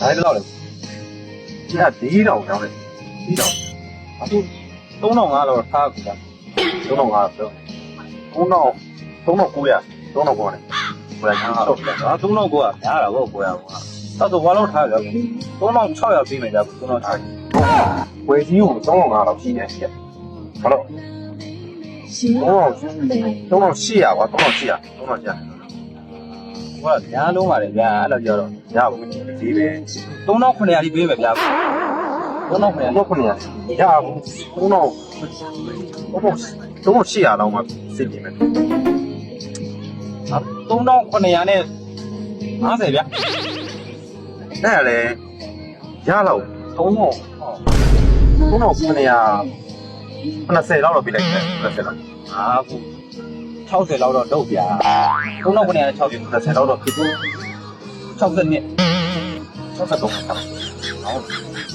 ဒါလည်းတော့လေဒီကဒီတော့ကြောင်းလေဒီတော့အခု3500တော့ထားပြီလား3500တော့3000 3900 3900နဲ့ဘယ်ညာတော့အာ3900ကများတာပေါ့ကိုရကွာအဲ့တော့ဘာလို့ထားကြလဲ3600ပြီးမယ်ကြာ3000ထားဝယ်ကြီးကို3500လောက်ရှိနေရှိဘာလို့ရှင်3000 3800ကွာ3800 3800 ဟိုကညာလုံးပါလေဗျာအဲ့လိုပြောတော့ရဘူးဒီပဲ3900ကြီးပေးမယ်ဗျာ3900 3900ရဘူး3000 3800လောက်မှစစ်ကြည့်မယ်3900နဲ့50ဗျာအဲ့လေရလောက်3000 3900 90လောက်တော့ပြလိုက်တယ်90လောက်အာခု 60လောက်တော့တော့ဗျာ3960 90လောက်တော့ဖြစ်ဘူး60နှစ်60တော့ဟုတ်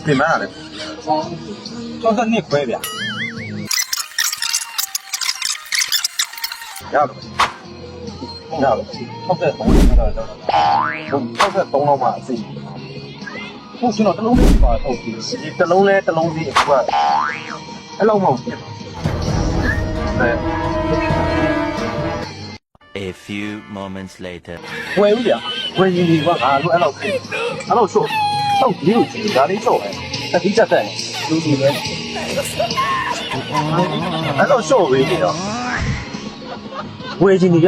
ပြင်မရတယ်60နှစ်ခွဲဗျာရတယ်ရတယ်60တော့တော့တော့63လောက်မှအစီဟုတ်ကျွန်တော်တစ်လုံးလေးပါဟုတ်ပြီဒီတစ်လုံးလဲတစ်လုံးစီအခုကအဲ့လောက်မှဖြစ်ပါအဲ A few moments later. ဝယ်ဘူးဗျာဝယ်ရင်ဒီကငါတို့အဲ့လောက်ဖြစ်အဲ့လောက်ရှော့တော့ဒီလိုကြည့်ဒါလေးရှော့ပဲတတိချက်တဲ့လူကြီးပဲအဲ့လောက်ရှော့ဝေးနေတော့ဝယ်ချင်နေရ